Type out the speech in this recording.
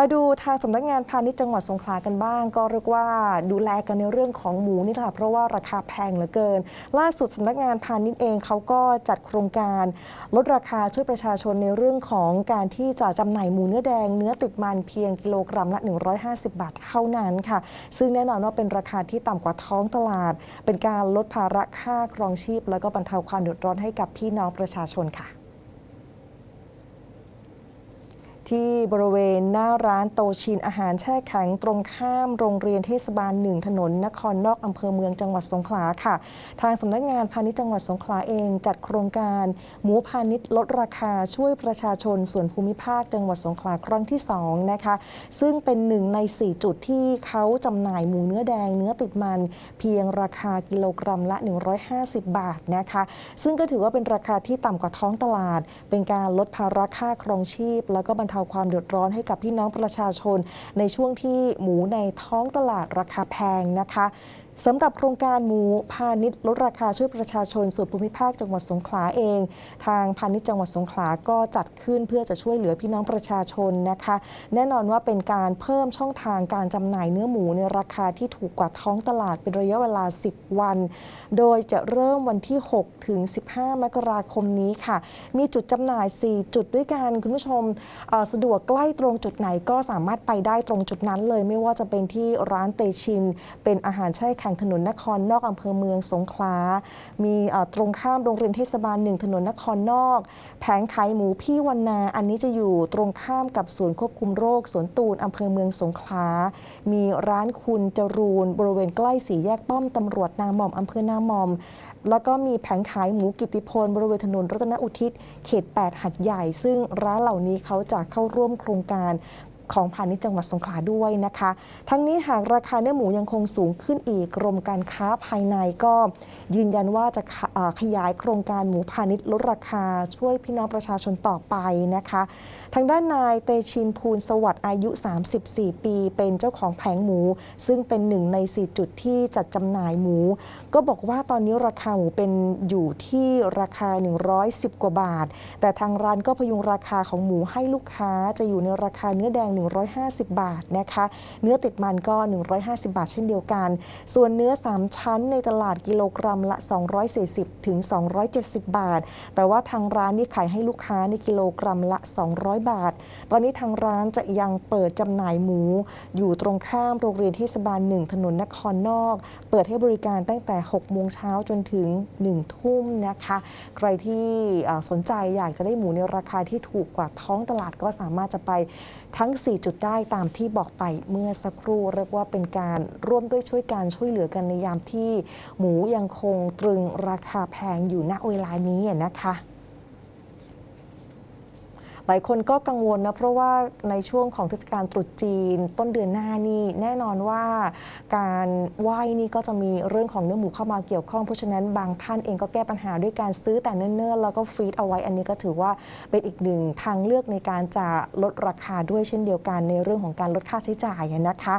มาดูทางสำนักงานพาณิชย์จังหวัดสงขลากันบ้าง ก็เรียกว่าดูแลกันในเรื่องของหมูนี่แหละเพราะว่าราคาแพงเหลือเกิน ล่าสุดสำนักงานพาณิชย์เองเขาก็จัดโครงการลดราคาช่วยประชาชนในเรื่องของการที่จะจำหน่ายหมูเนื้อแดงเนื้อติดมันเพียงกิโลกรัมละ 150 บาทเท่านั้นค่ะ ซึ่งแน่นอนว่าเป็นราคาที่ต่ำกว่าท้องตลาด เป็นการลดภาระค่าครองชีพ แล้วก็บรรเทาความเดือดร้อนให้กับพี่น้องประชาชนค่ะที่ บริเวณหน้าร้านโตชินอาหารแช่แข็งตรงข้ามโรงเรียนเทศบาลหนึ่งถนน นครนอกอำเภอเมืองจังหวัดสงขลาค่ะ ทางสำนักงานพาณิชย์จังหวัดสงขลาเองจัดโครงการ หมูพาณิชย์ลดราคาช่วยประชาชนส่วนภูมิภาคจังหวัดสงขลาครั้งที่สองนะคะซึ่งเป็นหนึ่งใน 4 จุดที่เขาจำหน่ายหมูเนื้อแดงเนื้อติดมัน เพียงราคากิโลกรัมละ 150 บาทนะคะซึ่งก็ถือว่าเป็นราคาที่ต่ำกว่าท้องตลาด เป็นการลดภาระค่าครองชีพ แล้วก็บรรเทาความเดือดร้อนให้กับพี่น้องประชาชน ในช่วงที่หมูในท้องตลาดราคาแพงนะคะ สำหรับโครงการหมูพาณิชย์ลดราคาช่วยประชาชนส่วนภูมิภาคจังหวัดสงขลาเอง ทางพาณิชย์จังหวัดสงขลาก็จัดขึ้นเพื่อจะช่วยเหลือพี่น้องประชาชนนะคะ แน่นอนว่าเป็นการเพิ่มช่องทางการจำหน่ายเนื้อหมูในราคาที่ถูกกว่าท้องตลาดเป็นระยะเวลา 10 วัน โดยจะเริ่มวันที่ 6 ถึง 15 มกราคมนี้ค่ะ มีจุดจำหน่าย 4 จุดด้วยกันคุณผู้ชมสะดวกใกล้ตรงจุดไหนก็สามารถไปได้ตรงจุดนั้นเลย ไม่ว่าจะเป็นที่ร้านเตชินเป็นอาหารแช่ข็งถนนนครนอกอำเภอเมืองสงขลา มีตรงข้ามโรงเรียนเทศบาลหนึ่งถนนนครนอก แผงขายหมูพี่วันนา อันนี้จะอยู่ตรงข้ามกับศูนย์ควบคุมโรคสวนตูนอำเภอเมืองสงขลา มีร้านคุณจรูน บริเวณใกล้สี่แยกป้อมตำรวจนาหม่อมอำเภอนาหม่อม แล้วก็มีแผงขายหมูกิติพล บริเวณถนนรัตนอุทิศ เขต 8 หัดใหญ่ ซึ่งร้านเหล่านี้เขาจะเข้าร่วมโครงการ ของพาณิชย์จังหวัดสงขลาด้วยนะคะ ทั้งนี้หากราคาเนื้อหมูยังคงสูงขึ้นอีกกรมการค้าภายในก็ยืนยันว่าจะขยายโครงการหมูพาณิชย์ลดราคาช่วยพี่น้องประชาชนต่อไปนะคะ ทางด้านนายเตชินภูลสวัสดิ์อายุ 34 ปี เป็นเจ้าของแผงหมู ซึ่งเป็นหนึ่งใน 4 จุดที่จัดจำหน่ายหมู ก็บอกว่าตอนนี้ราคาหมูเป็นอยู่ที่ราคา 110 กว่าบาท แต่ทางร้านก็พยุงราคาของหมูให้ลูกค้าจะอยู่ในราคาเนื้อแดง150 บาทนะคะ เนื้อติดมันก็ 150 บาทเช่นเดียวกัน ส่วนเนื้อ 3 ชั้นในตลาดกิโลกรัมละ 240ถึง270 บาท แต่ว่าทางร้านนี่ขายให้ลูกค้าในกิโลกรัมละ 200 บาท ตอนนี้ทางร้านจะยังเปิดจำหน่ายหมู อยู่ตรงข้ามโรงเรียนเทศบาลหนึ่งถนนนครนอก เปิดให้บริการตั้งแต่ 6 โมงเช้าจนถึง 1 ทุ่มนะคะ ใครที่สนใจอยากจะได้หมูในราคาที่ถูกกว่าท้องตลาดก็สามารถจะไปทั้ง4 จุดได้ตามที่บอกไปเมื่อสักครู่เรียกว่าเป็นการร่วมด้วยช่วยการช่วยเหลือกันในยามที่ หมูยังคงตรึงราคาแพงอยู่ณเวลานี้นะคะ หลายคนก็กังวลนะเพราะว่าในช่วงของเทศกาลตรุษจีน ต้นเดือนหน้านี่แน่นอนว่า การไหว้นี่ก็จะมีเรื่องของเนื้อหมูเข้ามาเกี่ยวข้องเพราะฉะนั้นบางท่านเองก็แก้ปัญหาด้วยการซื้อแต่เนิ่นๆ แล้วก็ฟรีดเอาไว้อันนี้ก็ถือว่าเป็นอีกหนึ่งทางเลือกในการจะลดราคาด้วยเช่นเดียวกันในเรื่องของการลดค่าใช้จ่ายนะคะ